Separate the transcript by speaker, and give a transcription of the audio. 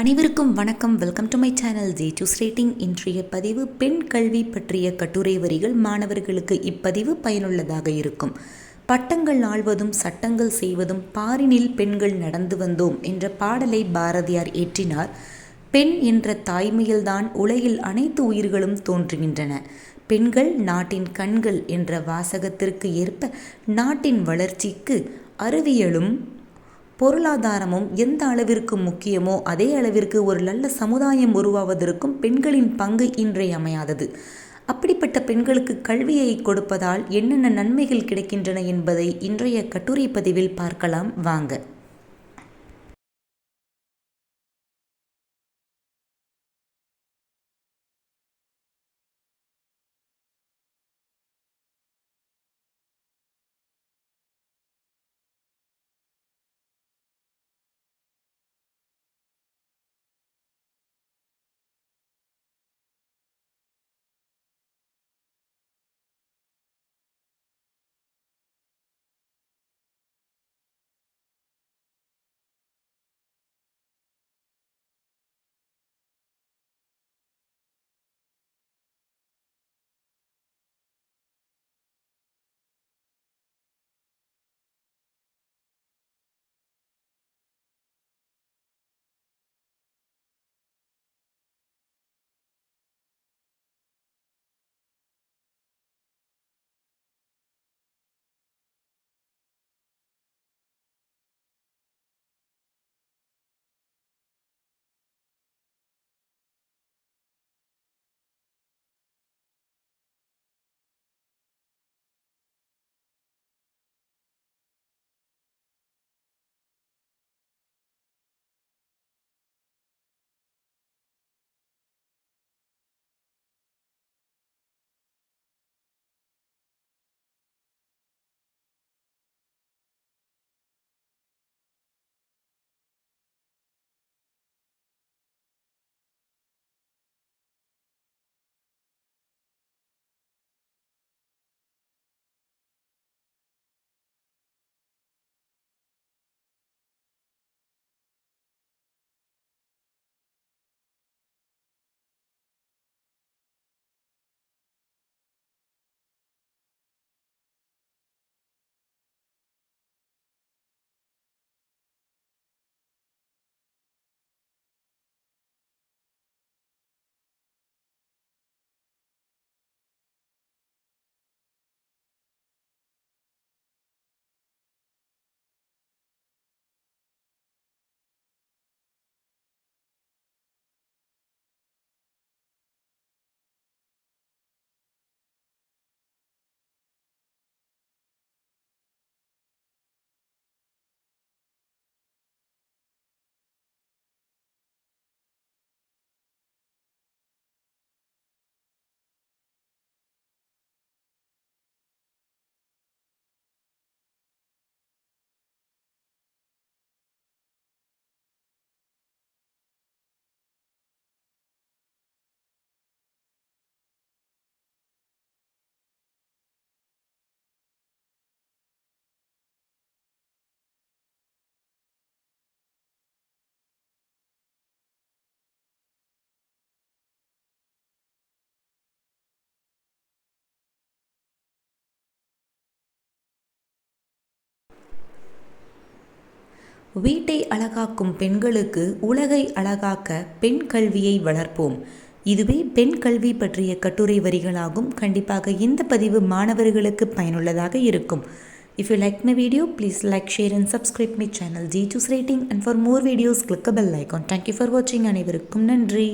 Speaker 1: அனைவருக்கும் வணக்கம். Welcome to my channel G two's rating இன்றைய பதிவு பெண் கல்வி பற்றிய கட்டுரை வரிகள். மாணவர்களுக்கு இப்பதிவு பயனுள்ளதாக இருக்கும். பட்டங்கள் ஆழ்வதும் சட்டங்கள் செய்வதும் பாரினில் பெண்கள் நடந்து வந்தோம் என்ற பாடலை பாரதியார் ஏற்றினார். பெண் என்ற தாய்மையில்தான் உலகில் அனைத்து உயிர்களும் தோன்றுகின்றன. பெண்கள் நாட்டின் கண்கள் என்ற வாசகத்திற்கு ஏற்ப நாட்டின் வளர்ச்சிக்கு அறிவியலும் பொருளாதாரமும் எந்த அளவிற்கு முக்கியமோ அதே அளவிற்கு ஒரு நல்ல சமுதாயம் உருவாவதற்கும் பெண்களின் பங்கு இன்றையமையாதது அப்படிப்பட்ட பெண்களுக்கு கல்வியை கொடுப்பதால் என்னென்ன நன்மைகள் கிடைக்கின்றன என்பதை இன்றைய கட்டுரை பதிவில் பார்க்கலாம். வாங்க. வீட்டை அழகாக்கும் பெண்களுக்கு உலகை அழகாக்க பெண் கல்வியை வளர்ப்போம். இதுவே பெண் கல்வி பற்றிய கட்டுரை வரிகளாகும். கண்டிப்பாக இந்த பதிவு மாணவர்களுக்கு பயனுள்ளதாக இருக்கும். If you like my video please like share and subscribe my channel G choose rating and for more videos click bell icon thank you for வாட்சிங் அனைவருக்கும் நன்றி.